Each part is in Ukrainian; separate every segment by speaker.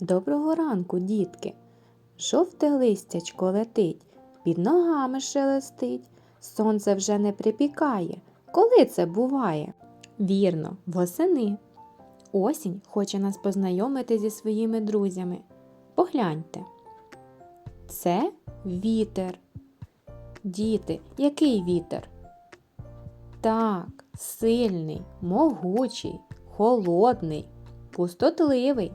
Speaker 1: Доброго ранку, дітки. Жовте листячко летить, під ногами шелестить. Сонце вже не припікає. Коли це буває? Вірно, восени. Осінь хоче нас познайомити зі своїми друзями. Погляньте. Це вітер. Діти, який вітер? Так, сильний, могучий, холодний, пустотливий.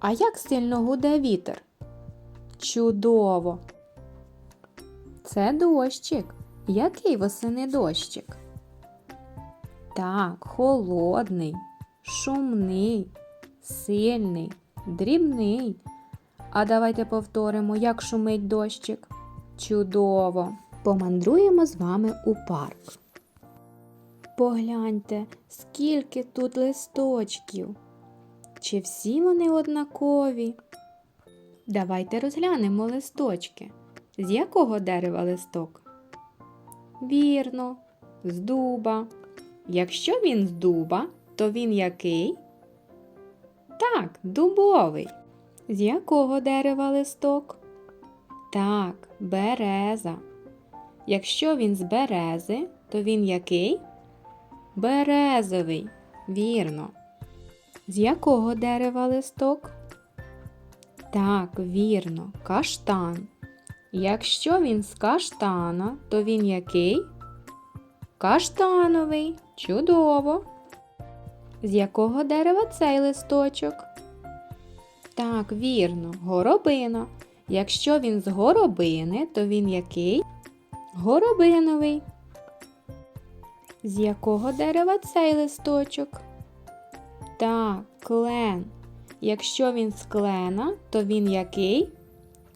Speaker 1: А як сильно гуде вітер? Чудово! Це дощик. Який восени дощик? Так, холодний, шумний, сильний, дрібний. А давайте повторимо, як шумить дощик. Чудово! Помандруємо з вами у парк. Погляньте, скільки тут листочків. Чи всі вони однакові? Давайте розглянемо листочки. З якого дерева листок? Вірно, з дуба. Якщо він з дуба, то він який? Так, дубовий. З якого дерева листок? Так, береза. Якщо він з берези, то він який? Березовий. Вірно. З якого дерева листок? Так, вірно, каштан. Якщо він з каштана, то він який? Каштановий. Чудово. З якого дерева цей листочок? Так, вірно, горобина. Якщо він з горобини, то він який? Горобиновий. З якого дерева цей листочок? Так, клен. Якщо він з клена, то він який?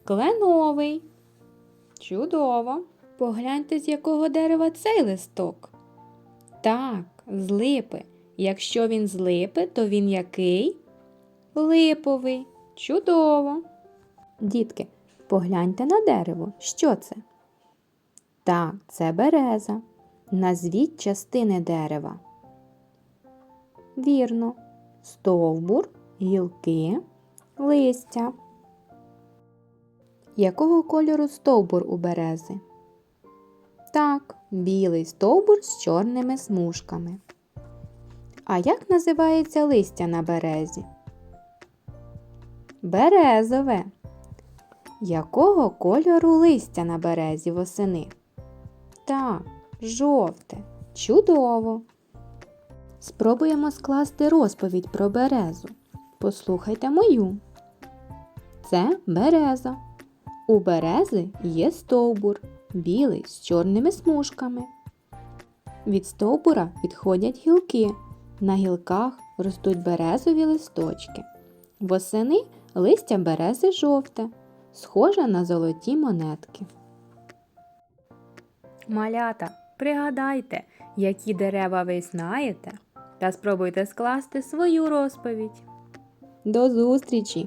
Speaker 1: Кленовий. Чудово. Погляньте, з якого дерева цей листок. Так, з липи. Якщо він з липи, то він який? Липовий. Чудово. Дітки, погляньте на дерево. Що це? Так, це береза. Назвіть частини дерева. Вірно. Стовбур, гілки, листя. Якого кольору стовбур у берези? Так, білий стовбур з чорними смужками. А як називається листя на березі? Березове. Якого кольору листя на березі восени? Так, жовте. Чудово. Спробуємо скласти розповідь про березу. Послухайте мою. Це береза. У берези є стовбур, білий з чорними смужками. Від стовбура відходять гілки. На гілках ростуть березові листочки. Восени листя берези жовте, схоже на золоті монетки. Малята, пригадайте, які дерева ви знаєте, та спробуйте скласти свою розповідь. До зустрічі!